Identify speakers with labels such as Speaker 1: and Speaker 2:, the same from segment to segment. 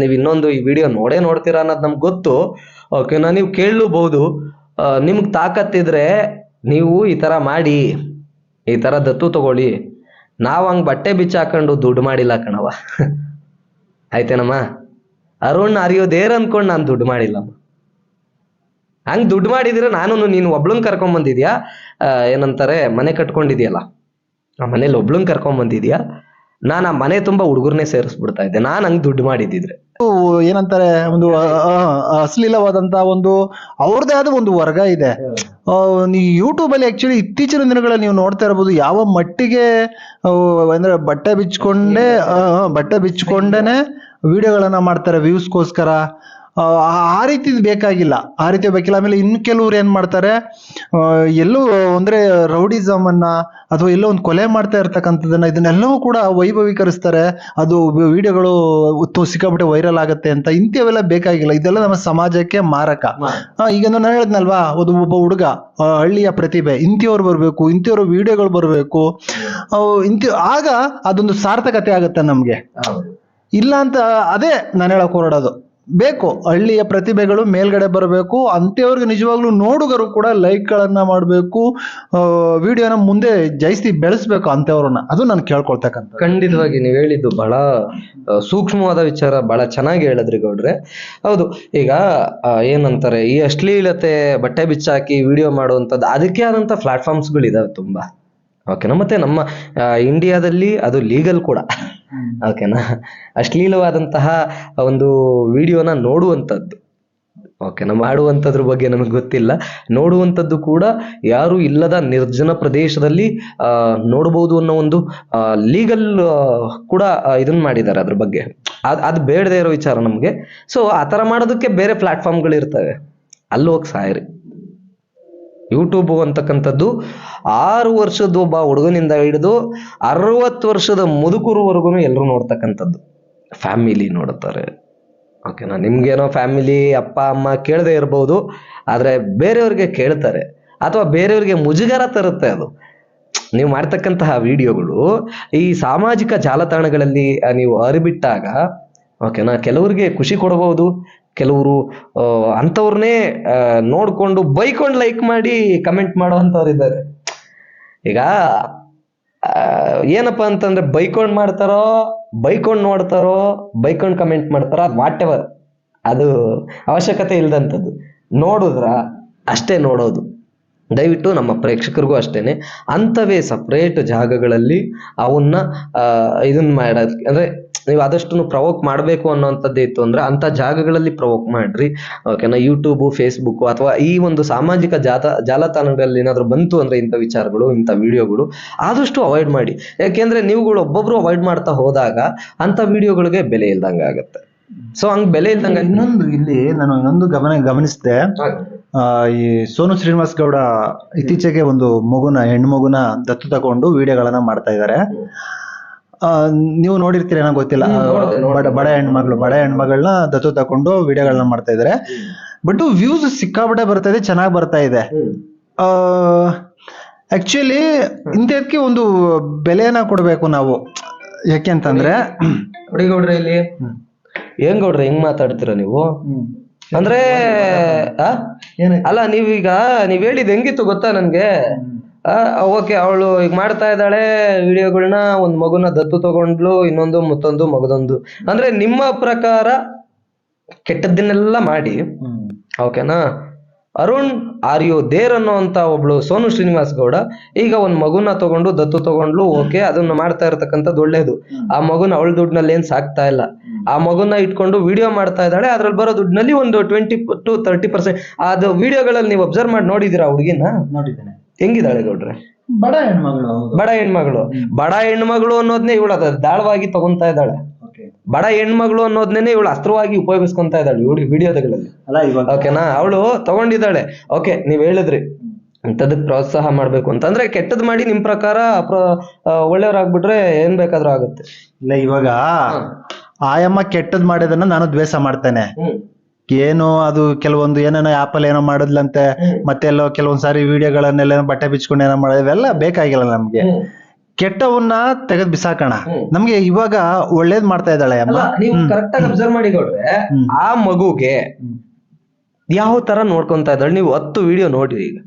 Speaker 1: ನೀವು ಇನ್ನೊಂದು ಈ ವಿಡಿಯೋ ನೋಡೇ ನೋಡ್ತೀರಾ ಅನ್ನೋದು ನಮ್ಗೆ ಗೊತ್ತು. ಓಕೆನಾ ನೀವು ಕೇಳಲೂಬಹುದು. ನಿಮ್ಗೆ ತಾಕತ್ತಿದ್ರೆ ನೀವು ಈ ಥರ ಮಾಡಿ, ಈ ಥರ ದತ್ತು ತಗೊಳ್ಳಿ. ನಾವು ಹಂಗೆ ಬಟ್ಟೆ ಬಿಚ್ಚಾಕೊಂಡು ದುಡ್ಡು ಮಾಡಿಲ್ಲ ಕಣವ ಆಯ್ತೇನಮ್ಮ? ಅರುಣ್ ಅರಿಯೋದೇರ್ ಅನ್ಕೊಂಡು ನಾನು ದುಡ್ಡು ಮಾಡಿಲ್ಲಮ್ಮ. ಹಂಗ್ ದುಡ್ಡು ಮಾಡಿದ್ರೆ ನಾನು ನೀನು ಒಬ್ಳನ್ ಕರ್ಕೊಂಡ್ ಬಂದಿದ್ಯಾ? ಏನಂತಾರೆ, ಮನೆ ಕಟ್ಕೊಂಡಿದ್ಯಲ್ಲ? ಆ ಮನೇಲಿ ಒಬ್ಳನ್ ಕರ್ಕೊಂಡ್ ಬಂದಿದ್ಯಾ? ನಾನು ಆ ಮನೆ ತುಂಬಾ ಹುಡುಗರ್ನೇ ಸೇರಿಸ್ಬಿಡ್ತಾ ಇದ್ದೆ. ನಾನು ಹಂಗ್ ದುಡ್ಡು ಮಾಡಿದ್ದಿದ್ರೆ
Speaker 2: ಏನಂತಾರೆ ಒಂದು ಅಶ್ಲೀಲವಾದಂತ ಒಂದು ಅವ್ರದೇ ಆದ ಒಂದು ವರ್ಗ ಇದೆ. ಯೂಟ್ಯೂಬ್ ಅಲ್ಲಿ ಆಕ್ಚುಲಿ ಇತ್ತೀಚಿನ ದಿನಗಳಲ್ಲಿ ನೀವು ನೋಡ್ತಾ ಇರಬಹುದು ಯಾವ ಮಟ್ಟಿಗೆ ಅಂದ್ರೆ ಬಟ್ಟೆ ಬಿಚ್ಕೊಂಡೇ ಬಟ್ಟೆ ಬಿಚ್ಕೊಂಡೇನೆ ವಿಡಿಯೋಗಳನ್ನ ಮಾಡ್ತಾರೆ ವ್ಯೂಸ್ಗೋಸ್ಕರ ಆ ಆ ರೀತಿ ಬೇಕಾಗಿಲ್ಲ. ಆ ರೀತಿ ಬೇಕಿಲ್ಲ. ಆಮೇಲೆ ಇನ್ನು ಕೆಲವ್ರು ಏನ್ ಮಾಡ್ತಾರೆ ಎಲ್ಲೂ ಅಂದ್ರೆ ರೌಡಿಸಮ್ ಅನ್ನ ಅಥವಾ ಎಲ್ಲೋ ಒಂದು ಕೊಲೆ ಮಾಡ್ತಾ ಇರ್ತಕ್ಕಂಥದ್ದನ್ನ ಇದನ್ನೆಲ್ಲವೂ ಕೂಡ ವೈಭವೀಕರಿಸ್ತಾರೆ. ಅದು ವಿಡಿಯೋಗಳು ಸಿಕ್ಕಾಪಟ್ಟೆ ವೈರಲ್ ಆಗುತ್ತೆ ಅಂತ ಇಂಥವೆಲ್ಲ ಬೇಕಾಗಿಲ್ಲ. ಇದೆಲ್ಲ ನಮ್ಮ ಸಮಾಜಕ್ಕೆ ಮಾರಕ. ಈಗ ನಾನು ಹೇಳಿದ್ನಲ್ವಾ ಒಂದು ಒಬ್ಬ ಹುಡುಗ ಹಳ್ಳಿಯ ಪ್ರತಿಭೆ ಇಂಥವ್ರು ಬರಬೇಕು ಇಂಥವ್ರ ವಿಡಿಯೋಗಳು ಬರಬೇಕು. ಇಂಥ ಆಗ ಅದೊಂದು ಸಾರ್ಥಕತೆ ಆಗುತ್ತೆ ನಮಗೆ. ಇಲ್ಲ ಅಂತ ಅದೇ ನಾನು ಹೇಳಕ್ ಹೊರಡೋದು ಬೇಕು. ಹಳ್ಳಿಯ ಪ್ರತಿಭೆಗಳು ಮೇಲ್ಗಡೆ ಬರಬೇಕು. ಅಂಥವ್ರಿಗೆ ನಿಜವಾಗ್ಲೂ ನೋಡುಗರು ಕೂಡ ಲೈಕ್ಗಳನ್ನು ಮಾಡಬೇಕು. ವಿಡಿಯೋನ ಮುಂದೆ ಜಯಿಸಿ ಬೆಳೆಸ್ಬೇಕು ಅಂಥವ್ರನ್ನ. ಅದು ನಾನು ಕೇಳ್ಕೊಳ್ತಕ್ಕಂಥ
Speaker 1: ಖಂಡಿತವಾಗಿ ನೀವು ಹೇಳಿದ್ದು ಬಹಳ ಸೂಕ್ಷ್ಮವಾದ ವಿಚಾರ ಬಹಳ ಚೆನ್ನಾಗಿ ಹೇಳಿದ್ರಿ ಗೌಡ್ರೆ. ಹೌದು, ಈಗ ಏನಂತಾರೆ, ಈ ಅಶ್ಲೀಲತೆ ಬಟ್ಟೆ ಬಿಚ್ಚಾಕಿ ವಿಡಿಯೋ ಮಾಡುವಂಥದ್ದು ಅದಕ್ಕೆ ಆದಂಥ ಪ್ಲಾಟ್ಫಾರ್ಮ್ಸ್ಗಳು ತುಂಬ ತುಂಬಾ. ಓಕೆನಾ ಮತ್ತೆ ನಮ್ಮ ಇಂಡಿಯಾದಲ್ಲಿ ಅದು ಲೀಗಲ್ ಕೂಡ. ಓಕೆನಾ ಅಶ್ಲೀಲವಾದಂತಹ ಒಂದು ವಿಡಿಯೋನ ನೋಡುವಂಥದ್ದು ಓಕೆನಾ ಮಾಡುವಂಥದ್ರ ಬಗ್ಗೆ ನಮಗೆ ಗೊತ್ತಿಲ್ಲ. ನೋಡುವಂಥದ್ದು ಕೂಡ ಯಾರು ಇಲ್ಲದ ನಿರ್ಜನ ಪ್ರದೇಶದಲ್ಲಿ ನೋಡಬಹುದು ಅನ್ನೋ ಒಂದು ಲೀಗಲ್ ಕೂಡ ಇದನ್ನ ಮಾಡಿದ್ದಾರೆ ಅದ್ರ ಬಗ್ಗೆ. ಅದು ಅದು ಬೇಡದೇ ಇರೋ ವಿಚಾರ ನಮಗೆ. ಸೊ ಆ ಥರ ಮಾಡೋದಕ್ಕೆ ಬೇರೆ ಪ್ಲಾಟ್ಫಾರ್ಮ್ಗಳು ಇರ್ತವೆ ಅಲ್ಲಿ ಹೋಗಿ ಸಾಯ್ರಿ. ಯೂಟ್ಯೂಬ್ ಅಂತಕ್ಕಂಥದ್ದು ಆರು ವರ್ಷದ ಒಬ್ಬ ಹುಡುಗನಿಂದ ಹಿಡಿದು ಅರವತ್ತು ವರ್ಷದ ಮುದುಕರುವರೆಗೂ ಎಲ್ಲರೂ ನೋಡ್ತಕ್ಕಂಥದ್ದು. ಫ್ಯಾಮಿಲಿ ನೋಡುತ್ತಾರೆ. ಓಕೆನಾ ನಿಮ್ಗೇನೋ ಫ್ಯಾಮಿಲಿ ಅಪ್ಪ, ಅಮ್ಮ ಕೇಳದೆ ಇರ್ಬೋದು, ಆದರೆ ಬೇರೆಯವ್ರಿಗೆ ಕೇಳ್ತಾರೆ, ಅಥವಾ ಬೇರೆಯವ್ರಿಗೆ ಮುಜುಗರ ತರುತ್ತೆ ಅದು. ನೀವು ಮಾಡ್ತಕ್ಕಂತಹ ವಿಡಿಯೋಗಳು ಈ ಸಾಮಾಜಿಕ ಜಾಲತಾಣಗಳಲ್ಲಿ ನೀವು ಅರಿಬಿಟ್ಟಾಗ ಓಕೆನಾ ಕೆಲವರಿಗೆ ಖುಷಿ ಕೊಡಬಹುದು ಕೆಲವರು ಅಂಥವ್ರನ್ನೇ ನೋಡಿಕೊಂಡು ಬೈಕೊಂಡು ಲೈಕ್ ಮಾಡಿ ಕಮೆಂಟ್ ಮಾಡುವಂಥವ್ರು ಇದ್ದಾರೆ. ಈಗ ಏನಪ್ಪ ಅಂತಂದ್ರೆ ಬೈಕೊಂಡು ಮಾಡ್ತಾರೋ, ಬೈಕೊಂಡು ನೋಡ್ತಾರೋ, ಬೈಕೊಂಡು ಕಮೆಂಟ್ ಮಾಡ್ತಾರೋ, ಅದು ವಾಟ್ ಎವರ್ ಅದು ಅವಶ್ಯಕತೆ ಇಲ್ದಂಥದ್ದು. ನೋಡಿದ್ರ ಅಷ್ಟೇ ನೋಡೋದು. ದಯವಿಟ್ಟು ನಮ್ಮ ಪ್ರೇಕ್ಷಕರಿಗೂ ಅಷ್ಟೇನೆ. ಅಂಥವೇ ಸಪ್ರೇಟ್ ಜಾಗಗಳಲ್ಲಿ ಅವನ್ನ ಇದನ್ನ ಮಾಡೋದಕ್ಕೆ ಅಂದ್ರೆ ನೀವು ಆದಷ್ಟು ಪ್ರವೋಕ್ ಮಾಡಬೇಕು ಅನ್ನೋಂಥದ್ದು ಇತ್ತು. ಅಂದ್ರೆ ಅಂತ ಜಾಗಗಳಲ್ಲಿ ಪ್ರವೋಕ್ ಮಾಡ್ರಿ. ಓಕೆನಾ ಯೂಟ್ಯೂಬು ಫೇಸ್ಬುಕ್ ಅಥವಾ ಈ ಒಂದು ಸಾಮಾಜಿಕ ಜಾತ, ಜಾಲತಾಣಗಳಲ್ಲಿ ಏನಾದ್ರು ಬಂತು ಅಂದ್ರೆ ಇಂಥ ವಿಚಾರಗಳು, ಇಂಥ ವಿಡಿಯೋಗಳು, ಆದಷ್ಟು ಅವಾಯ್ಡ್ ಮಾಡಿ. ಯಾಕೆಂದ್ರೆ ನೀವುಗಳು ಒಬ್ಬೊಬ್ರು ಅವಾಯ್ಡ್ ಮಾಡ್ತಾ ಹೋದಾಗ ಅಂಥ ವಿಡಿಯೋಗಳಿಗೆ ಬೆಲೆ ಇಲ್ದಂಗೆ ಆಗುತ್ತೆ. ಸೊ ಹಂಗ್ ಬೆಲೆ ಇಲ್ದಂಗೆ
Speaker 2: ಇನ್ನೊಂದು ಇಲ್ಲಿ ನಾನು ಇನ್ನೊಂದು ಗಮನ, ಗಮನಿಸಿದೆ. ಈ ಸೋನು ಶ್ರೀನಿವಾಸ್ ಗೌಡ ಇತ್ತೀಚೆಗೆ ಒಂದು ಮಗುನ, ಹೆಣ್ಣು ಮಗುನ ದತ್ತು ತಗೊಂಡು ವಿಡಿಯೋಗಳನ್ನ ಮಾಡ್ತಾ ಇದ್ದಾರೆ. ನೀವು ನೋಡಿರ್ತೀರ ಏನೋ ಗೊತ್ತಿಲ್ಲ. ಬಡ ಬಡ ಹೆಣ್ಮಗಳು ಬಡ ಹೆಣ್ಮಗಳನ್ನ ದತ್ತು ತಗೊಂಡು ವಿಡಿಯೋಗಳನ್ನ ಮಾಡ್ತಾ ಇದ್ದಾರೆ ಬಟ್ ವ್ಯೂಸ್ ಸಿಕ್ಕಾಪಟ್ಟೆ ಬರ್ತಾ ಇದೆ ಚೆನ್ನಾಗಿ ಬರ್ತಾ ಇದೆ. ಆಕ್ಚುಲಿ ಇಂಥದಕ್ಕೆ ಒಂದು ಬೆಲೆಯನ್ನ ಕೊಡಬೇಕು ನಾವು. ಯಾಕೆಂತಂದ್ರೆ
Speaker 1: ಅಂತಂದ್ರೆ ಗೌಡ್ರೆ ಇಲ್ಲಿ. ಹೆಂಗ್ ಗೌಡ್ರೆ ಹೆಂಗ್ ಮಾತಾಡ್ತೀರ ನೀವು? ಅಂದ್ರೆ ಆ? ಅಲ್ಲ ನೀವೀಗ ನೀವ್ ಹೇಳಿದ್ ಹೆಂಗಿತ್ತು ಗೊತ್ತಾ ನನ್ಗೆ? ಓಕೆ ಅವಳು ಈಗ ಮಾಡ್ತಾ ಇದ್ದಾಳೆ. ವಿಡಿಯೋಗಳನ್ನ ಒಂದ್ ಮಗುನ ದತ್ತು ತಗೊಂಡ್ಲು ಇನ್ನೊಂದು ಮತ್ತೊಂದು ಮಗದೊಂದು. ಅಂದ್ರೆ ನಿಮ್ಮ ಪ್ರಕಾರ ಕೆಟ್ಟದ್ದನ್ನೆಲ್ಲ ಮಾಡಿ. ಓಕೆನಾ ಅರುಣ್ ಆರ್ ಯು ದೇರ್ ಅನ್ನೋಂತ ಒಬ್ಳು ಸೋನು ಶ್ರೀನಿವಾಸ್ ಗೌಡ ಈಗ ಒಂದ್ ಮಗುನ ತಗೊಂಡು ದತ್ತು ತಗೊಂಡ್ಲು ಓಕೆ ಅದನ್ನ ಮಾಡ್ತಾ ಇರತಕ್ಕಂಥದ್ದು ಒಳ್ಳೇದು. ಆ ಮಗುನ ಅವಳ ದುಡ್ಡಿನಲ್ಲಿ ಏನ್ ಸಾಕ್ತಾ ಇಲ್ಲ. ಆ ಮಗುನ ಇಟ್ಕೊಂಡು ವಿಡಿಯೋ ಮಾಡ್ತಾ ಇದ್ದಾಳೆ. ಅದ್ರಲ್ಲಿ ಬರೋ ದುಡ್ಡಿನಲ್ಲಿ ಒಂದು ಟ್ವೆಂಟಿ ಟು ತರ್ಟಿ ಪರ್ಸೆಂಟ್. ಅದು ವಿಡಿಯೋಗಳಲ್ಲಿ ನೀವು ಅಬ್ಸರ್ವ್ ಮಾಡಿ ನೋಡಿದೀರಾ ಹುಡುಗಿನ?
Speaker 2: ನೋಡಿದ್ದೇನೆ.
Speaker 1: ಹೆಂಗಿದ್ದಾಳೆ ಗೌಡ್ರೆ?
Speaker 2: ಬಡ ಹೆಣ್ಮಗಳು
Speaker 1: ಬಡ ಹೆಣ್ಮಗಳು. ಬಡ ಹೆಣ್ಮಗಳು ಅನ್ನೋದ್ನೇ ಇವಳು ಅದ ದಾಳವಾಗಿ ತಗೊಂತಾ ಇದ್ದಾಳೆ. ಬಡ ಹೆಣ್ಮಗಳು ಅನ್ನೋದ್ನೇ ಇವಳು ಅಸ್ತ್ರವಾಗಿ ಉಪಯೋಗಿಸ್ಕೊಂತ ಇದ್ದಾಳೆ ಇವಳು
Speaker 2: ವಿಡಿಯೋದಗಳಲ್ಲಿ
Speaker 1: ಓಕೆನಾ ಅವಳು ತಗೊಂಡಿದ್ದಾಳೆ. ಓಕೆ ನೀವ್ ಹೇಳಿದ್ರಿ. ಅಂತದಕ್ ಪ್ರೋತ್ಸಾಹ ಮಾಡ್ಬೇಕು ಅಂತಂದ್ರೆ ಕೆಟ್ಟದ್ ಮಾಡಿ ನಿಮ್ ಪ್ರಕಾರ ಒಳ್ಳೆಯವ್ರಾಗ್ಬಿಟ್ರೆ ಏನ್ ಬೇಕಾದ್ರೂ ಆಗುತ್ತೆ.
Speaker 2: ಇಲ್ಲ ಇವಾಗ ಆಯಮ್ಮ ಕೆಟ್ಟದ್ ಮಾಡಿದನ್ನ ನಾನು ದ್ವೇಷ ಮಾಡ್ತೇನೆ. ಏನು ಅದು ಕೆಲವೊಂದು ಏನೇನೋ ಅಲ್ಲಿ ಏನೋ ಮಾಡಿದ್ಲಂತೆ ಮತ್ತೆ ಎಲ್ಲೋ ಕೆಲವೊಂದ್ ಸಾರಿ ವಿಡಿಯೋಗಳನ್ನೆಲ್ಲ ಬಟ್ಟೆ ಬಿಚ್ಕೊಂಡು ಏನೋ ಮಾಡೋದು ಇವೆಲ್ಲ ಬೇಕಾಗಿಲ್ಲ ನಮ್ಗೆ. ಕೆಟ್ಟವನ್ನ ತೆಗೆದ್ ಬಿಸಾಕೋಣ. ನಮ್ಗೆ ಇವಾಗ ಒಳ್ಳೇದ್ ಮಾಡ್ತಾ ಇದ್ದಾಳೆ ಅಮ್ಮ.
Speaker 1: ನೀವು ಕರೆಕ್ಟ್ ಆಗಿ ಅಬ್ಸರ್ವ್ ಮಾಡಿ ಗೌಡ್ರೆ ಆ ಮಗುಗೆ ಯಾವ ತರ ನೋಡ್ಕೊಂತ ಇದ್ದಾಳೆ ನೀವು ಹತ್ತು ವಿಡಿಯೋ ನೋಡಿರಿ ಈಗ.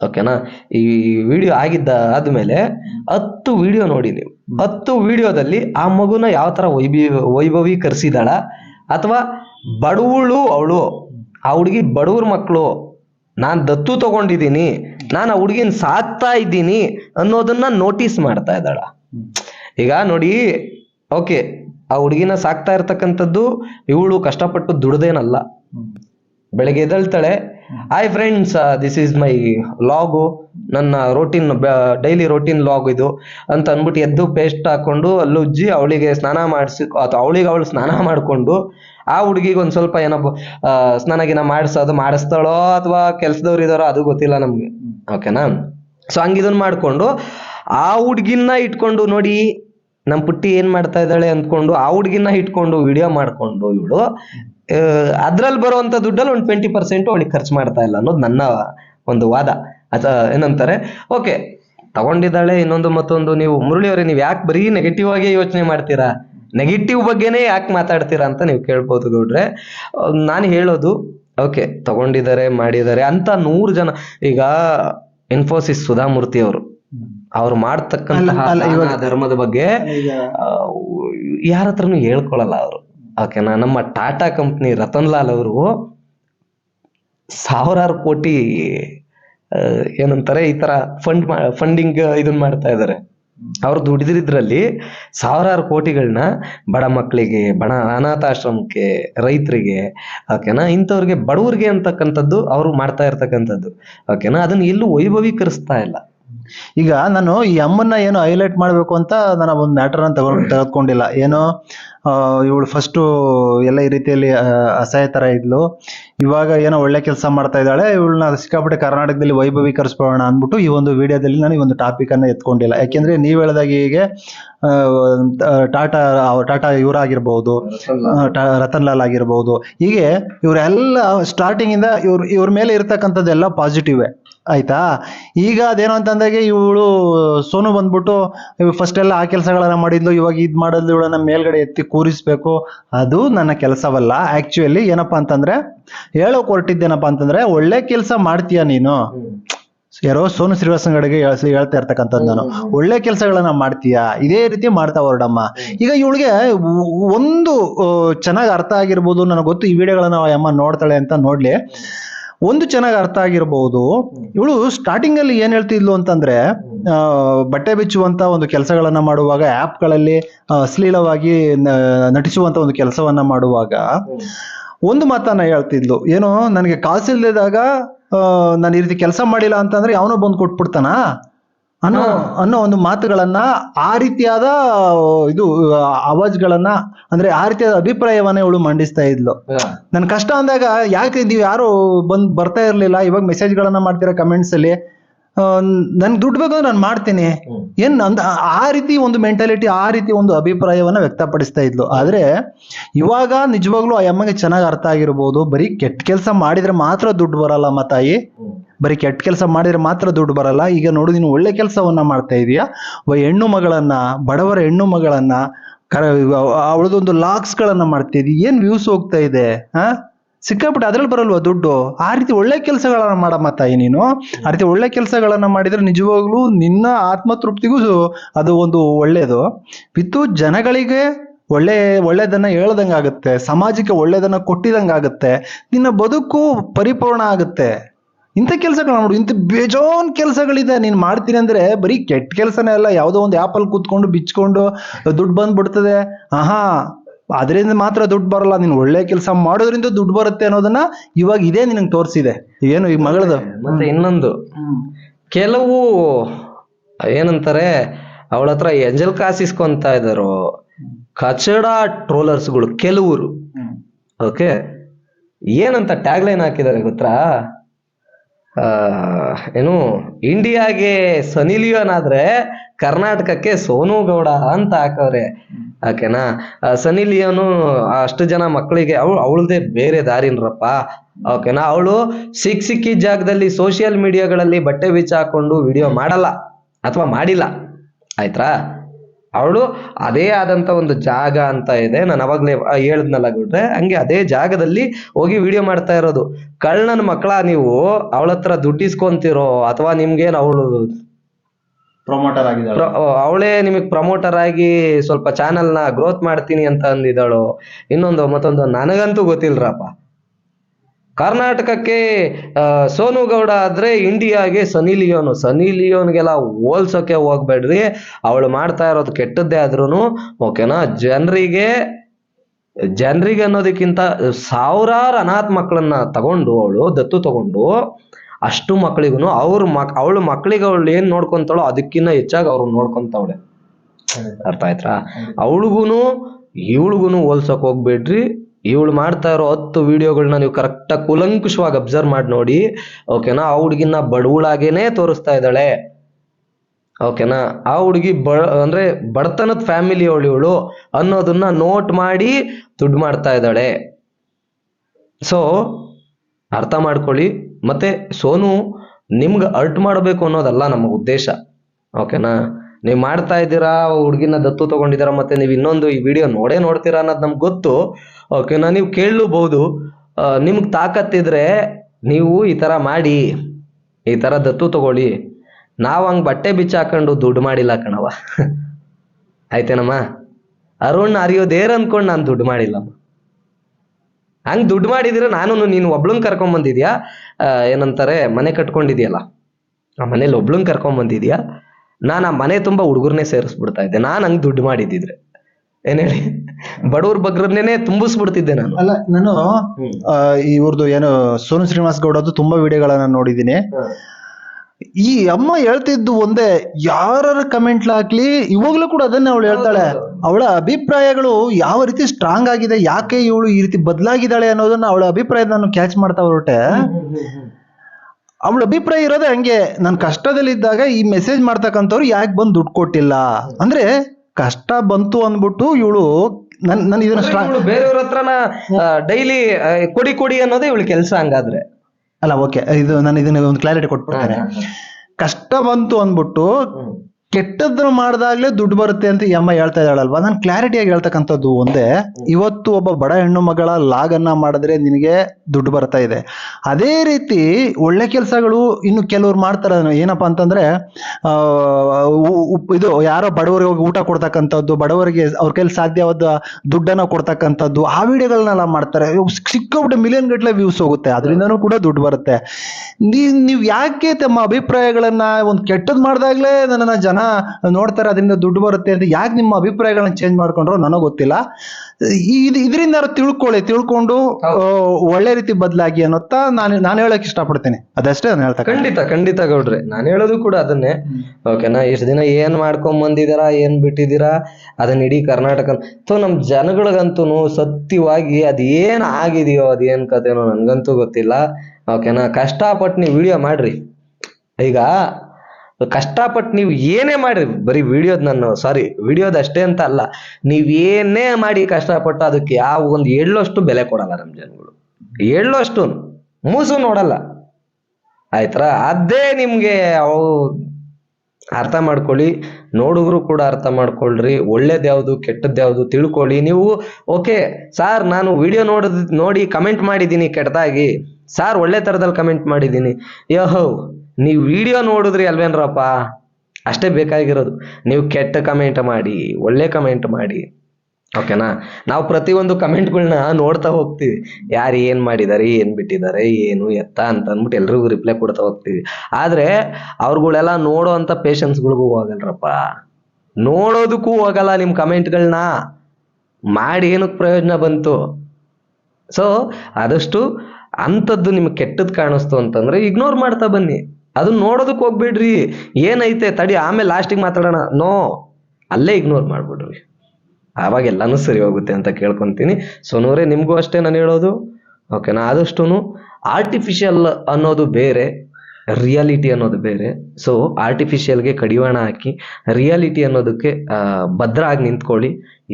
Speaker 1: ಓಕೆನಾ ಈ ವಿಡಿಯೋ ಆಗಿದ್ದ ಆದ್ಮೇಲೆ ಹತ್ತು ವಿಡಿಯೋ ನೋಡಿ ನೀವು. ಹತ್ತು ವಿಡಿಯೋದಲ್ಲಿ ಆ ಮಗುನ ಯಾವ ತರ ವೈಭಿ ವೈಭವೀಕರಿಸಿದಾಳ ಅಥವಾ ಬಡವಳು ಅವಳು, ಆ ಹುಡುಗಿ ಬಡವ್ರ ಮಕ್ಕಳು ನಾನು ದತ್ತು ತಗೊಂಡಿದ್ದೀನಿ ನಾನು ಆ ಹುಡುಗಿನ ಸಾಕ್ತಾ ಇದ್ದೀನಿ ಅನ್ನೋದನ್ನ ನೋಟಿಸ್ ಮಾಡ್ತಾ ಇದ್ದಾಳ. ಈಗ ನೋಡಿ ಓಕೆ ಆ ಹುಡುಗಿನ ಸಾಕ್ತಾ ಇರ್ತಕ್ಕಂಥದ್ದು ಇವಳು ಕಷ್ಟಪಟ್ಟು ದುಡ್ದೇನಲ್ಲ. ಬೆಳಗ್ಗೆ ಎದ್ದೇಳ್ತಾಳೆ hi friends this is my log ನನ್ನ ರೋಟೀನ್ ಡೈಲಿ ರೋಟೀನ್ ಲಾಗ್ ಇದು ಅಂತ ಅಂದ್ಬಿಟ್ಟು ಎದ್ದು ಪೇಸ್ಟ್ ಹಾಕೊಂಡು ಅಲ್ಲಿ ಉಜ್ಜಿ ಅವಳಿಗೆ ಸ್ನಾನ ಮಾಡಿಸಿ, ಅಥವಾ ಅವಳಿಗೆ ಅವಳು ಸ್ನಾನ ಮಾಡಿಕೊಂಡು ಆ ಹುಡುಗಿಗೆ ಒಂದು ಸ್ವಲ್ಪ ಏನೋ ಸ್ನಾನ ಗಿನ ಮಾಡಿಸೋದು ಮಾಡಿಸ್ತಾಳೋ ಅಥವಾ ಕೆಲ್ಸದವ್ರು ಇದಾರೋ ಅದು ಗೊತ್ತಿಲ್ಲ ನಮ್ಗೆ. ಓಕೆನಾ ಸೊ ಹಂಗಿದನ್ ಮಾಡ್ಕೊಂಡು ಆ ಹುಡುಗಿನ ಇಟ್ಕೊಂಡು ನೋಡಿ ನಮ್ಮ ಪುಟ್ಟಿ ಏನ್ ಮಾಡ್ತಾ ಇದ್ದಾಳೆ ಅಂದ್ಕೊಂಡು ಆ ಹುಡುಗಿನ ಇಟ್ಕೊಂಡು ವಿಡಿಯೋ ಮಾಡ್ಕೊಂಡು ಇವಳು ಅದ್ರಲ್ಲಿ ಬರುವಂತ ದುಡ್ಡಲ್ಲಿ ಒಂದು ಟ್ವೆಂಟಿ ಪರ್ಸೆಂಟ್ ಅವಳಿಗೆ ಖರ್ಚು ಮಾಡ್ತಾ ಇಲ್ಲ ಅನ್ನೋದು ನನ್ನ ಒಂದು ವಾದ. ಅಥವಾ ಏನಂತಾರೆ? ಓಕೆ ತಗೊಂಡಿದ್ದಾಳೆ ಇನ್ನೊಂದು ಮತ್ತೊಂದು ನೀವು ಮುರಳಿ ಅವರೇ ನೀವು ಯಾಕೆ ಬರೀ ನೆಗೆಟಿವ್ ಆಗಿ ಯೋಚನೆ ಮಾಡ್ತೀರಾ? ನೆಗೆಟಿವ್ ಬಗ್ಗೆನೇ ಯಾಕೆ ಮಾತಾಡ್ತೀರಾ ಅಂತ ನೀವು ಕೇಳ್ಬೋದು ಗೌಡ್ರೆ. ನಾನು ಹೇಳೋದು ಓಕೆ ತಗೊಂಡಿದ್ದಾರೆ ಮಾಡಿದ್ದಾರೆ ಅಂತ ನೂರು ಜನ ಈಗ ಇನ್ಫೋಸಿಸ್ ಸುಧಾಮೂರ್ತಿ ಅವರು ಅವ್ರು ಮಾಡ್ತಕ್ಕಂತಹ ಧರ್ಮದ ಬಗ್ಗೆ ಯಾರ ಹತ್ರನು ಹೇಳ್ಕೊಳಲ್ಲ ಅವರು. ಓಕೆನಾ ನಮ್ಮ ಟಾಟಾ ಕಂಪ್ನಿ ರತನ್ ಲಾಲ್ ಅವರು ಸಾವಿರಾರು ಕೋಟಿ ಏನಂತಾರೆ ಈ ತರ ಫಂಡ್ ಫಂಡಿಂಗ್ ಇದನ್ನ ಮಾಡ್ತಾ ಇದ್ದಾರೆ ಅವ್ರು ದುಡಿದಿದ್ರಲ್ಲಿ ಸಾವಿರಾರು ಕೋಟಿಗಳನ್ನ ಬಡ ಮಕ್ಕಳಿಗೆ ಬಡ ಅನಾಥಾಶ್ರಮಕ್ಕೆ, ರೈತರಿಗೆ, ಓಕೆನಾ, ಇಂಥವ್ರಿಗೆ, ಬಡವ್ರಿಗೆ ಅಂತಕ್ಕಂಥದ್ದು ಅವರು ಮಾಡ್ತಾ ಇರ್ತಕ್ಕಂಥದ್ದು, ಓಕೆನಾ, ಅದನ್ನ ಎಲ್ಲೂ ವೈಭವೀಕರಿಸ್ತಾ ಇಲ್ಲ.
Speaker 2: ಈಗ ನಾನು ಈ ಅಮ್ಮನ್ನ ಏನು ಹೈಲೈಟ್ ಮಾಡ್ಬೇಕು ಅಂತ ನಾನು ಒಂದು ಮ್ಯಾಟರ್ ಅನ್ನ ತಗೊಂಡ್ ತೆಗೆದುಕೊಂಡಿಲ್ಲ. ಏನೋ ಇವಳು ಫಸ್ಟು ಎಲ್ಲ ಈ ರೀತಿಯಲ್ಲಿ ಅಸಹಾಯ ತರ ಇದ್ಲು. ಇವಾಗ ಏನೋ ಒಳ್ಳೆ ಕೆಲಸ ಮಾಡ್ತಾ ಇದ್ದಾಳೆ, ಇವಳನ್ನ ಸಿಕ್ಕಾಪಟ್ಟೆ ಕರ್ನಾಟಕದಲ್ಲಿ ವೈಭವೀಕರಿಸ್ಬೋಣ ಅಂದ್ಬಿಟ್ಟು ಈ ಒಂದು ವಿಡಿಯೋದಲ್ಲಿ ನಾನು ಈ ಒಂದು ಟಾಪಿಕ್ ಅನ್ನ ಎತ್ಕೊಂಡಿಲ್ಲ. ಯಾಕೆಂದ್ರೆ ನೀವು ಹೇಳಿದಾಗ ಹೀಗೆ ಟಾಟಾ ಟಾಟಾ ಟ- ರತನ್ ಲಾಲ್ ಆಗಿರ್ಬೋದು, ಹೀಗೆ ಇವರೆಲ್ಲ ಸ್ಟಾರ್ಟಿಂಗ್ ಇಂದ ಇವ್ರ ಇವ್ರ ಮೇಲೆ ಇರ್ತಕ್ಕಂಥದ್ದೆಲ್ಲ ಪಾಸಿಟಿವ್ ಆಯ್ತಾ? ಈಗ ಅದೇನು ಅಂತಂದಾಗೆ ಇವಳು ಸೋನು ಬಂದ್ಬಿಟ್ಟು ಫಸ್ಟ್ ಎಲ್ಲ ಆ ಕೆಲಸಗಳನ್ನ ಮಾಡಿದ್ಲು, ಇವಾಗ ಇದು ಮಾಡಿದ್ಲು, ಇವಳನ್ನ ಮೇಲ್ಗಡೆ ಎತ್ತಿ ಕೂರಿಸ್ಬೇಕು, ಅದು ನನ್ನ ಕೆಲಸವಲ್ಲ. ಆಕ್ಚುಲಿ ಏನಪ್ಪಾ ಅಂತಂದ್ರೆ ಹೇಳೋಕ್ ಹೊರಟಿದ್ದೇನಪ್ಪಾ ಅಂತಂದ್ರೆ ಒಳ್ಳೆ ಕೆಲಸ ಮಾಡ್ತೀಯ ನೀನು? ಯಾರೋ ಸೋನು ಶ್ರೀವಾಸಂಗಡಿಗೆ ಹೇಳ್ತಾ ಇರ್ತಕ್ಕಂಥದ್ದು ನಾನು. ಒಳ್ಳೆ ಕೆಲಸಗಳನ್ನ ಮಾಡ್ತೀಯಾ? ಇದೇ ರೀತಿ ಮಾಡ್ತಾ ಹೊರಡಮ್ಮ. ಈಗ ಇವಳಿಗೆ ಒಂದು ಚೆನ್ನಾಗಿ ಅರ್ಥ ಆಗಿರ್ಬೋದು ನನಗೆ ಗೊತ್ತು ಈ ವಿಡಿಯೋಗಳನ್ನ ಅಮ್ಮ ನೋಡ್ತಾಳೆ ಅಂತ ನೋಡ್ಲಿ. ಒಂದು ಚೆನ್ನಾಗಿ ಅರ್ಥ ಆಗಿರ್ಬೋದು ಇವಳು ಸ್ಟಾರ್ಟಿಂಗ್ ಅಲ್ಲಿ ಏನ್ ಹೇಳ್ತಿದ್ಲು ಅಂತಂದ್ರೆ ಬಟ್ಟೆ ಬಿಚ್ಚುವಂತ ಒಂದು ಕೆಲಸಗಳನ್ನ ಮಾಡುವಾಗ ಆ್ಯಪ್ಗಳಲ್ಲಿ ಅಶ್ಲೀಲವಾಗಿ ನಟಿಸುವಂತ ಒಂದು ಕೆಲಸವನ್ನ ಮಾಡುವಾಗ ಒಂದು ಮಾತನ್ನ ಹೇಳ್ತಿದ್ಲು. ಏನು ನನಗೆ ಕಾಸಿಲ್ದಾಗ ನಾನು ಈ ರೀತಿ ಕೆಲಸ ಮಾಡಿಲ್ಲ ಅಂತಂದ್ರೆ ಅವನು ಬಂದು ಕೊಟ್ಬಿಡ್ತಾನ? ಅನ್ನೋ ಅನ್ನೋ ಒಂದು ಮಾತುಗಳನ್ನ ಆ ರೀತಿಯಾದ ಇದು ಅವಾಜ್ಗಳನ್ನ ಅಂದ್ರೆ ಆ ರೀತಿಯಾದ ಅಭಿಪ್ರಾಯವನ್ನ ಇವಳು ಮಂಡಿಸ್ತಾ ಇದ್ಲು. ನನ್ ಕಷ್ಟ ಅಂದಾಗ ಯಾಕೆ ನೀವು ಯಾರು ಬಂದ್ ಬರ್ತಾ ಇರ್ಲಿಲ್ಲ? ಇವಾಗ ಮೆಸೇಜ್ಗಳನ್ನ ಮಾಡ್ತೀರಾ ಕಮೆಂಟ್ಸ್ ಅಲ್ಲಿ ನನ್ ದುಡ್ಡು ಬೇಕಂದ್ರೆ ನಾನು ಮಾಡ್ತೀನಿ. ಏನ್ ಅಂದ ಆ ರೀತಿ ಒಂದು ಮೆಂಟಾಲಿಟಿ ಆ ರೀತಿ ಒಂದು ಅಭಿಪ್ರಾಯವನ್ನ ವ್ಯಕ್ತಪಡಿಸ್ತಾ ಇದ್ಲು. ಆದ್ರೆ ಇವಾಗ ನಿಜವಾಗ್ಲೂ ಆ ಅಮ್ಮಗೆ ಚೆನ್ನಾಗಿ ಅರ್ಥ ಆಗಿರ್ಬೋದು. ಬರೀ ಕೆಟ್ಟ ಕೆಲಸ ಮಾಡಿದ್ರೆ ಮಾತ್ರ ದುಡ್ಡು ಬರಲ್ಲ ತಾಯಿ. ಬರೀ ಕೆಟ್ಟ ಕೆಲಸ ಮಾಡಿದ್ರೆ ಮಾತ್ರ ದುಡ್ಡು ಬರಲ್ಲ. ಈಗ ನೋಡು ನೀನು ಒಳ್ಳೆ ಕೆಲಸವನ್ನ ಮಾಡ್ತಾ ಇದೀಯಾ? ಹೆಣ್ಣು ಮಗಳನ್ನ ಬಡವರ ಹೆಣ್ಣು ಮಗಳನ್ನ ಅವಳದೊಂದು ಲಾಕ್ಸ್ ಗಳನ್ನ ಮಾಡ್ತಾ ಇದೀಯ? ಏನ್ ವ್ಯೂಸ್ ಹೋಗ್ತಾ ಇದೆ ಹಾ ಸಿಕ್ಕಾಪಟ್ಟೆ ಅದ್ರಲ್ಲಿ ಬರಲ್ವಾ ದುಡ್ಡು? ಆ ರೀತಿ ಒಳ್ಳೆ ಕೆಲಸಗಳನ್ನ ಮಾಡಮ್ಮ ತಾಯಿ ನೀನು? ಆ ರೀತಿ ಒಳ್ಳೆ ಕೆಲಸಗಳನ್ನ ಮಾಡಿದ್ರೆ ನಿಜವಾಗ್ಲೂ ನಿನ್ನ ಆತ್ಮತೃಪ್ತಿಗೂ ಅದು ಒಂದು ಒಳ್ಳೆಯದು ವಿತ್ತು ಜನಗಳಿಗೆ ಒಳ್ಳೆ, ಒಳ್ಳೇದನ್ನ ಹೇಳ್ದಂಗ ಆಗುತ್ತೆ. ಸಮಾಜಕ್ಕೆ ಒಳ್ಳೇದನ್ನ ಕೊಟ್ಟಿದಂಗ ಆಗುತ್ತೆ. ನಿನ್ನ ಬದುಕು ಪರಿಪೂರ್ಣ ಆಗುತ್ತೆ. ಇಂಥ ಕೆಲಸಗಳು ನೋಡು ಇಂಥ ಬೇಜಾನ್ ಕೆಲಸಗಳಿದೆ. ನೀನು ಮಾಡ್ತೀನಿ ಅಂದ್ರೆ ಬರೀ ಕೆಟ್ಟ ಕೆಲಸನೇ ಅಲ್ಲ, ಯಾವುದೋ ಒಂದು ಆ್ಯಪಲ್ಲಿ ಕೂತ್ಕೊಂಡು, ಬಿಚ್ಕೊಂಡು, ದುಡ್ಡು ಬಂದ್ಬಿಡ್ತದೆ. ಆಹಾ ಅದರಿಂದ ಮಾತ್ರ ದುಡ್ಡು ಬರಲ್ಲ ನೀನು ಒಳ್ಳೆ ಕೆಲಸ ಮಾಡೋದ್ರಿಂದ ದುಡ್ಡು ಬರುತ್ತೆ ಅನ್ನೋದನ್ನ ಇವಾಗ ಇದೇ ನಿನಗೆ ತೋರಿಸಿದೆ. ಏನು ಈ ಮಗಳದು?
Speaker 1: ಮತ್ತೆ ಇನ್ನೊಂದು. ಕೆಲವು ಏನಂತಾರೆ ಅವಳ ಹತ್ರ ಎಂಜಲ್ ಕಾಸಿಸ್ಕೊಂತ ಇದ್ದಾರೋ. ಕಚಡ ಟ್ರೋಲರ್ಸ್ಗಳು ಕೆಲವರು. ಓಕೆ? ಏನಂತ ಟ್ಯಾಗ್ ಲೈನ್ ಹಾಕಿದ್ದಾರೆ ಗೊತ್ತಾ? ಏನು, ಇಂಡಿಯಾಗೆ ಸನಿ ಲಿಯೋನ್ ಆದ್ರೆ ಕರ್ನಾಟಕಕ್ಕೆ ಸೋನು ಗೌಡ ಅಂತ ಹಾಕವ್ರೆ. ಓಕೆನಾ ಸನಿ ಲಿಯೋನು ಅಷ್ಟು ಜನ ಮಕ್ಕಳಿಗೆ ಅವಳು, ಅವಳದೇ ಬೇರೆ ದಾರಿನ್ರಪ್ಪ. ಓಕೆನಾ? ಅವಳು ಸಿಕ್ ಸಿಕ್ಕಿ ಜಾಗದಲ್ಲಿ ಸೋಷಿಯಲ್ ಮೀಡಿಯಾಗಳಲ್ಲಿ ಬಟ್ಟೆ ಬಿಚ್ಚ ಹಾಕೊಂಡು ವಿಡಿಯೋ ಮಾಡಲ್ಲ ಅಥವಾ ಮಾಡಿಲ್ಲ. ಆಯ್ತಾ ಅವಳು ಅದೇ ಆದಂತ ಒಂದು ಜಾಗ ಅಂತ ಇದೆ. ನಾನು ಅವಾಗ್ಲೇ ಹೇಳಿದ್ನಲ್ಲ ಬಿಟ್ರೆ ಹಂಗೆ ಅದೇ ಜಾಗದಲ್ಲಿ ಹೋಗಿ ವಿಡಿಯೋ ಮಾಡ್ತಾ ಇರೋದು. ಕಳ್ಳನ ಮಕ್ಕಳ ನೀವು ಅವಳ ಹತ್ರ ದುಡ್ಡಿಸ್ಕೊಂತಿರೋ ಅಥವಾ ನಿಮ್ಗೇನು ಅವಳು
Speaker 2: ಪ್ರಮೋಟರ್ ಆಗಿದ್ದಾಳೆ.
Speaker 1: ಅವಳೇ ನಿಮಗೆ ಪ್ರಮೋಟರ್ ಆಗಿ ಸ್ವಲ್ಪ ಚಾನೆಲ್ನ ಗ್ರೋತ್ ಮಾಡ್ತೀನಿ ಅಂತ ಅಂದಿದ್ದಾಳು? ಇನ್ನೊಂದು ಮತ್ತೊಂದು ನನಗಂತೂ ಗೊತ್ತಿಲ್ರಪ್ಪ. ಕರ್ನಾಟಕಕ್ಕೆ ಸೋನು ಗೌಡ ಆದರೆ ಇಂಡಿಯಾಗೆ ಸನಿ ಲಿಯೋನು. ಸನಿ ಲಿಯೋನ್ಗೆಲ್ಲ ಹೋಲ್ಸೋಕೆ ಹೋಗ್ಬೇಡ್ರಿ. ಅವಳು ಮಾಡ್ತಾ ಇರೋದು ಕೆಟ್ಟದ್ದೇ ಆದ್ರೂ ಓಕೆನಾ? ಜನರಿಗೆ ಜನರಿಗೆ ಅನ್ನೋದಕ್ಕಿಂತ ಸಾವಿರಾರು ಅನಾಥ ಮಕ್ಕಳನ್ನ ತಗೊಂಡು ಅವಳು ದತ್ತು ತಗೊಂಡು ಅಷ್ಟು ಮಕ್ಕಳಿಗೂ ಅವ್ರ ಮಕ್ ಅವಳು ಮಕ್ಕಳಿಗೆ ಅವಳು ಏನು ನೋಡ್ಕೊಂತಾಳೋ ಅದಕ್ಕಿಂತ ಹೆಚ್ಚಾಗಿ ಅವ್ರು ನೋಡ್ಕೊಂತವಳೆ. ಅರ್ಥ ಆಯ್ತಾ ಅವಳಿಗೂ ಇವಳಿಗೂ ಹೋಲ್ಸಕ್ ಹೋಗ್ಬೇಡ್ರಿ. ಇವಳು ಮಾಡ್ತಾ ಇರೋ ಹತ್ತು ವಿಡಿಯೋಗಳನ್ನ ನೀವು ಕರೆಕ್ಟಾಗಿ ಕುಲಂಕುಷವಾಗಿ ಅಬ್ಸರ್ವ್ ಮಾಡಿ ನೋಡಿ ಓಕೆನಾ ಆ ಹುಡುಗಿನ ಬಡವಳಾಗೇನೆ ತೋರಿಸ್ತಾ ಇದ್ದಾಳೆ. ಓಕೆನಾ ಆ ಹುಡುಗಿ ಬ, ಅಂದ್ರೆ ಬಡತನದ ಫ್ಯಾಮಿಲಿ ಅವಳು ಇವಳು ಅನ್ನೋದನ್ನ ನೋಟ್ ಮಾಡಿ ದುಡ್ಡು ಮಾಡ್ತಾ ಇದ್ದಾಳೆ. ಸೊ ಅರ್ಥ ಮಾಡ್ಕೊಳ್ಳಿ. ಮತ್ತೆ ಸೋನು ನಿಮ್ಗೆ ಅರ್ಟ್ ಮಾಡಬೇಕು ಅನ್ನೋದಲ್ಲ ನಮ್ಮ ಉದ್ದೇಶ. ಓಕೆನಾ ನೀವು ಮಾಡ್ತಾ ಇದ್ದೀರಾ, ಹುಡುಗಿನ ದತ್ತು ತಗೊಂಡಿದ್ದೀರಾ, ಮತ್ತೆ ನೀವು ಇನ್ನೊಂದು ಈ ವಿಡಿಯೋ ನೋಡೇ ನೋಡ್ತೀರಾ ಅನ್ನೋದು ನಮ್ಗೆ ಗೊತ್ತು. ಓಕೆನಾ ನೀವು ಕೇಳಲೂಬಹುದು. ನಿಮ್ಗೆ ತಾಕತ್ತಿದ್ರೆ ನೀವು ಈ ಥರ ಮಾಡಿ, ಈ ಥರ ದತ್ತು ತಗೊಳ್ಳಿ. ನಾವು ಹಂಗೆ ಬಟ್ಟೆ ಬಿಚ್ಚಾಕೊಂಡು ದುಡ್ಡು ಮಾಡಿಲ್ಲ ಕಣವ ಆಯ್ತೇನಮ್ಮ? ಅರುಣ್ ಅರಿಯೋದೇರ್ ಅನ್ಕೊಂಡು ನಾನು ದುಡ್ಡು ಮಾಡಿಲ್ಲಮ್ಮ. ಹಂಗೆ ದುಡ್ಡು ಮಾಡಿದ್ರೆ ನಾನು ನೀನು ಒಬ್ಳನ್ ಕರ್ಕೊಂಡ್ ಬಂದಿದ್ಯಾ? ಏನಂತಾರೆ, ಮನೆ ಕಟ್ಕೊಂಡಿದ್ಯಲ್ಲ? ಆ ಮನೇಲಿ ಒಬ್ಳನ್ ಕರ್ಕೊಂಡ್ ಬಂದಿದ್ಯಾ? ನಾನು ಆ ಮನೆ ತುಂಬಾ ಹುಡುಗರ್ನೇ ಸೇರಿಸ್ಬಿಡ್ತಾ ಇದ್ದೆ. ನಾನು ಹಂಗ್ ದುಡ್ಡು ಮಾಡಿದ್ದಿದ್ರೆ. ಏನ್ ಹೇಳಿ? ಬಡವ್ರ ಬಗ್ರನ್ನೇನೆ ತುಂಬಿಸ್ಬಿಡ್ತಿದ್ದೆ ನಾನು.
Speaker 2: ಅಲ್ಲ ನಾನು. ಆ, ಇವ್ರದ್ದು ಏನು ಸೋನು ಶ್ರೀನಿವಾಸ್ ಗೌಡದ್ದು ತುಂಬಾ ವಿಡಿಯೋಗಳನ್ನ ನೋಡಿದೀನಿ ಈ ಅಮ್ಮ ಹೇಳ್ತಿದ್ದು ಒಂದೇ ಯಾರ ಕಮೆಂಟ್ ಹಾಕ್ಲಿ ಇವಾಗ್ಲೂ ಕೂಡ ಅದನ್ನೇ ಅವಳು ಹೇಳ್ತಾಳೆ. ಅವಳ ಅಭಿಪ್ರಾಯಗಳು ಯಾವ ರೀತಿ ಸ್ಟ್ರಾಂಗ್ ಆಗಿದೆ ಯಾಕೆ ಇವಳು ಈ ರೀತಿ ಬದಲಾಗಿದ್ದಾಳೆ ಅನ್ನೋದನ್ನ ಅವಳ ಅಭಿಪ್ರಾಯ ನಾನು ಕ್ಯಾಚ್ ಮಾಡ್ತಾ ಹೊರಟೆ. ಅವಳ ಅಭಿಪ್ರಾಯ ಇರೋದೇ ಹಂಗೆ. ನಾನು ಕಷ್ಟದಲ್ಲಿದ್ದಾಗ ಈ ಮೆಸೇಜ್ ಮಾಡ್ತಕ್ಕಂಥವ್ರು ಯಾಕೆ ಬಂದು ದುಡ್ಡು ಕೊಟ್ಟಿಲ್ಲ? ಅಂದ್ರೆ ಕಷ್ಟ ಬಂತು ಅಂದ್ಬಿಟ್ಟು ಇವಳು ನನ್ ನನ್ ಇದನ್ನ ಸ್ಟ್ರಾಂಗ್
Speaker 1: ಬೇರೆಯವ್ರ ಹತ್ರನ ಡೈಲಿ ಕೊಡಿ ಕೊಡಿ ಅನ್ನೋದೇ ಇವಳು ಕೆಲಸ ಹಂಗಾದ್ರೆ.
Speaker 2: ಅಲ್ಲ ಓಕೆ ಇದು ನಾನು ಇದನ್ನ ಒಂದು ಕ್ಲಾರಿಟಿ ಕೊಟ್ಬಿಡ್ತೇನೆ. ಕಷ್ಟ ಬಂತು ಅಂದ್ಬಿಟ್ಟು ಕೆಟ್ಟದ್ದನ್ನು ಮಾಡಿದಾಗ್ಲೇ ದುಡ್ಡು ಬರುತ್ತೆ ಅಂತ ಈ ಹೇಳ್ತಾ ಇದ್ದಾಳಲ್ವಾ? ನಾನು ಕ್ಲಾರಿಟಿಯಾಗಿ ಹೇಳ್ತಕ್ಕಂಥದ್ದು ಒಂದೇ, ಇವತ್ತು ಒಬ್ಬ ಬಡ ಹೆಣ್ಣು ಮಗಳ ಲಾಗನ್ನ ಮಾಡಿದ್ರೆ ನಿನಗೆ ದುಡ್ಡು ಬರ್ತಾ ಇದೆ. ಅದೇ ರೀತಿ ಒಳ್ಳೆ ಕೆಲಸಗಳು ಇನ್ನು ಕೆಲವ್ರು ಮಾಡ್ತಾರೆ. ಏನಪ್ಪ ಅಂತಂದ್ರೆ ಇದು ಯಾರೋ ಬಡವರಿಗೆ ಹೋಗಿ ಊಟ ಕೊಡ್ತಕ್ಕಂಥದ್ದು, ಬಡವರಿಗೆ ಅವ್ರ ಕೈಲಿ ಸಾಧ್ಯವಾದ ದುಡ್ಡನ್ನ ಕೊಡ್ತಕ್ಕಂಥದ್ದು, ಆ ವಿಡಿಯೋಗಳನ್ನೆಲ್ಲ ಮಾಡ್ತಾರೆ. ಇವು ಸಿಕ್- ಮಿಲಿಯನ್ ಗಟ್ಟಲೆ ವ್ಯೂಸ್ ಹೋಗುತ್ತೆ. ಅದರಿಂದನೂ ಕೂಡ ದುಡ್ಡು ಬರುತ್ತೆ. ನೀವು ಯಾಕೆ ತಮ್ಮ ಅಭಿಪ್ರಾಯಗಳನ್ನ ಒಂದು ಕೆಟ್ಟದ್ದು ಮಾಡಿದಾಗ್ಲೇ ನನ್ನನ್ನ ಜನ ನೋಡ್ತಾರೆ ಅದರಿಂದ ದುಡ್ಡು ಬರುತ್ತೆ ಅಂತ ಯಾಕೆ ನಿಮ್ಮ ಅಭಿಪ್ರಾಯಗಳನ್ನ ಚೇಂಜ್ ಮಾಡ್ಕೊಂಡ್ರು ನನಗೆ ಗೊತ್ತಿಲ್ಲ. ಇದು ಇದರಿಂದ ತಿಳ್ಕೊಳ್ಳಿ ತಿಳ್ಕೊಂಡು ಒಳ್ಳೆ ರೀತಿ ಬದಲಾಗಿ ಅನ್ನೋತ್ತಾ ನಾನು ನಾನು ಹೇಳಕ್ ಇಷ್ಟಪಡ್ತೀನಿ. ಅದಷ್ಟೇ ನಾನು ಹೇಳ್ತಾ
Speaker 1: ಖಂಡಿತ ಖಂಡಿತ ಗೌಡ್ರೆ. ನಾನು ಹೇಳೋದು ಕೂಡ ಅದನ್ನೇ. ಓಕೆನಾ ಇಷ್ಟು ದಿನ ಏನ್ ಮಾಡ್ಕೊಂಡ್ ಬಂದಿದ್ದೀರಾ ಏನ್ ಬಿಟ್ಟಿದ್ದೀರಾ ಅದನ್ನ ಇಡೀ ಕರ್ನಾಟಕ ಸೊ ನಮ್ ಜನಗಳಿಗಂತೂ ಸತ್ಯವಾಗಿ ಅದ್ ಏನ್ ಆಗಿದೆಯೋ ಅದ್ ಏನ್ ಕಥೆನೋ ನನ್ಗಂತೂ ಗೊತ್ತಿಲ್ಲ. ಓಕೆನಾ ಕಷ್ಟಪಟ್ಟು ನೀವು ವಿಡಿಯೋ ಮಾಡ್ರಿ. ಈಗ ಕಷ್ಟಪಟ್ಟು ನೀವು ಏನೇ ಮಾಡಿ, ಬರೀ ವಿಡಿಯೋದ್ ನಾನು ಸಾರಿ ವಿಡಿಯೋದ್ ಅಷ್ಟೇ ಅಂತ ಅಲ್ಲ, ನೀವ್ ಏನೇ ಮಾಡಿ ಕಷ್ಟಪಟ್ಟು ಅದಕ್ಕೆ ಯಾವ ಒಂದು ಎಳ್ಳಷ್ಟು ಬೆಲೆ ಕೊಡಲ್ಲ ನಮ್ಮ ಜನಗಳು. ಎಳ್ಳಷ್ಟು, ಮೂಸು ನೋಡಲ್ಲ. ಆಯ್ತರ? ಅದೇ ನಿಮ್ಗೆ ಅವು ಅರ್ಥ ಮಾಡ್ಕೊಳ್ಳಿ ನೋಡಿದ್ರು ಕೂಡ ಅರ್ಥ ಮಾಡ್ಕೊಳ್ರಿ, ಒಳ್ಳೇದು ಯಾವುದು, ಕೆಟ್ಟದ್ ಯಾವುದು ತಿಳ್ಕೊಳ್ಳಿ. ನೀವು ಓಕೆ ಸಾರ್ ನಾನು ವಿಡಿಯೋ ನೋಡಿದ್, ನೋಡಿ ಕಮೆಂಟ್ ಮಾಡಿದ್ದೀನಿ ಕೆಟ್ಟದಾಗಿ ಸಾರ್ ಒಳ್ಳೆ ತರದಲ್ಲಿ ಕಮೆಂಟ್ ಮಾಡಿದ್ದೀನಿ. ಯಹೋ, ನೀವು ವಿಡಿಯೋ ನೋಡಿದ್ರಿ ಅಲ್ವೇನ್ರಪ್ಪ? ಅಷ್ಟೇ ಬೇಕಾಗಿರೋದು. ನೀವು ಕೆಟ್ಟ ಕಮೆಂಟ್ ಮಾಡಿ, ಒಳ್ಳೆ ಕಮೆಂಟ್ ಮಾಡಿ. ಓಕೆನಾ ನಾವು ಪ್ರತಿಯೊಂದು ಕಮೆಂಟ್ಗಳನ್ನ ನೋಡ್ತಾ ಹೋಗ್ತೀವಿ. ಯಾರು ಏನು ಮಾಡಿದ್ದಾರೆ ಏನು ಬಿಟ್ಟಿದ್ದಾರೆ ಏನು ಎತ್ತ ಅಂತ ಅಂದ್ಬಿಟ್ಟು ಎಲ್ರಿಗೂ ರಿಪ್ಲೈ ಕೊಡ್ತಾ ಹೋಗ್ತೀವಿ. ಆದ್ರೆ, ಅವ್ರುಗಳೆಲ್ಲ ನೋಡೋ ಅಂಥ ಪೇಷನ್ಸ್ಗಳಿಗೂ ಹೋಗಲ್ರಪ್ಪ. ನೋಡೋದಕ್ಕೂ ಹೋಗಲ್ಲ ನಿಮ್ಮ ಕಮೆಂಟ್ಗಳನ್ನ ಮಾಡಿ ಏನಕ್ಕೆ ಪ್ರಯೋಜನ ಬಂತು? ಸೊ ಆದಷ್ಟು ಅಂಥದ್ದು ನಿಮ್ಗೆ ಕೆಟ್ಟದ್ದು ಕಾಣಿಸ್ತು ಅಂತಂದ್ರೆ ಇಗ್ನೋರ್ ಮಾಡ್ತಾ ಬನ್ನಿ. ಅದನ್ನ ನೋಡೋದಕ್ಕೆ ಹೋಗ್ಬೇಡ್ರಿ. ಏನೈತೆ? ತಡಿ, ಆಮೇಲೆ ಲಾಸ್ಟಿಗೆ ಮಾತಾಡೋಣ. ನೋ ಅಲ್ಲೇ ಇಗ್ನೋರ್ ಮಾಡ್ಬಿಡ್ರಿ. ಆವಾಗ ಎಲ್ಲನೂ ಸರಿ ಹೋಗುತ್ತೆ ಅಂತ ಕೇಳ್ಕೊತೀನಿ. ಸೊ ನೋರೆ ನಿಮಗೂ ಅಷ್ಟೇ ನಾನು ಹೇಳೋದು. ಓಕೆನಾ ಆದಷ್ಟು ಆರ್ಟಿಫಿಷಿಯಲ್ ಅನ್ನೋದು ಬೇರೆ ರಿಯಾಲಿಟಿ ಅನ್ನೋದು ಬೇರೆ. ಸೊ ಆರ್ಟಿಫಿಷಿಯಲ್ಗೆ ಕಡಿವಾಣ ಹಾಕಿ ರಿಯಾಲಿಟಿ ಅನ್ನೋದಕ್ಕೆ ಭದ್ರ ಆಗಿ ನಿಂತ್ಕೊಳ್ಳಿ.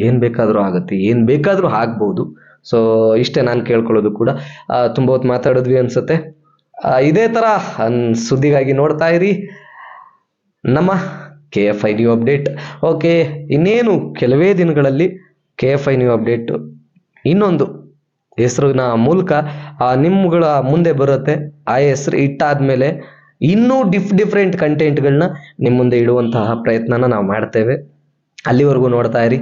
Speaker 1: ಏನು ಬೇಕಾದರೂ ಆಗುತ್ತೆ, ಏನು ಬೇಕಾದರೂ ಆಗ್ಬೋದು. ಸೊ ಇಷ್ಟೇ ನಾನು ಕೇಳ್ಕೊಳ್ಳೋದು ಕೂಡ. ತುಂಬ ಹೊತ್ತು ಮಾತಾಡಿದ್ವಿ ಅನ್ಸುತ್ತೆ. ಇದೇ ಥರ ಸುದ್ದಿಗಾಗಿ ನೋಡ್ತಾ ಇರಿ. ನಮ್ಮ K F I new update okay, ಇನ್ನೇನು ಕೆಲವೇ ದಿನಗಳಲ್ಲಿ K F I new update ಇನ್ನೊಂದು ಹೆಸರಿನ ಮೂಲಕ, ಆ, ನಿಮ್ಮಗಳ ಮುಂದೆ ಬರುತ್ತೆ. ಆ ಹೆಸರು ಇಟ್ಟಾದ್ಮೇಲೆ ಇನ್ನೂ ಡಿಫ್ ಡಿಫ್ರೆಂಟ್ ಕಂಟೆಂಟ್ಗಳನ್ನ ನಿಮ್ಮ ಮುಂದೆ ಇಡುವಂತಹ ಪ್ರಯತ್ನನ ನಾವು ಮಾಡ್ತೇವೆ. ಅಲ್ಲಿವರೆಗೂ ನೋಡ್ತಾ ಇರಿ.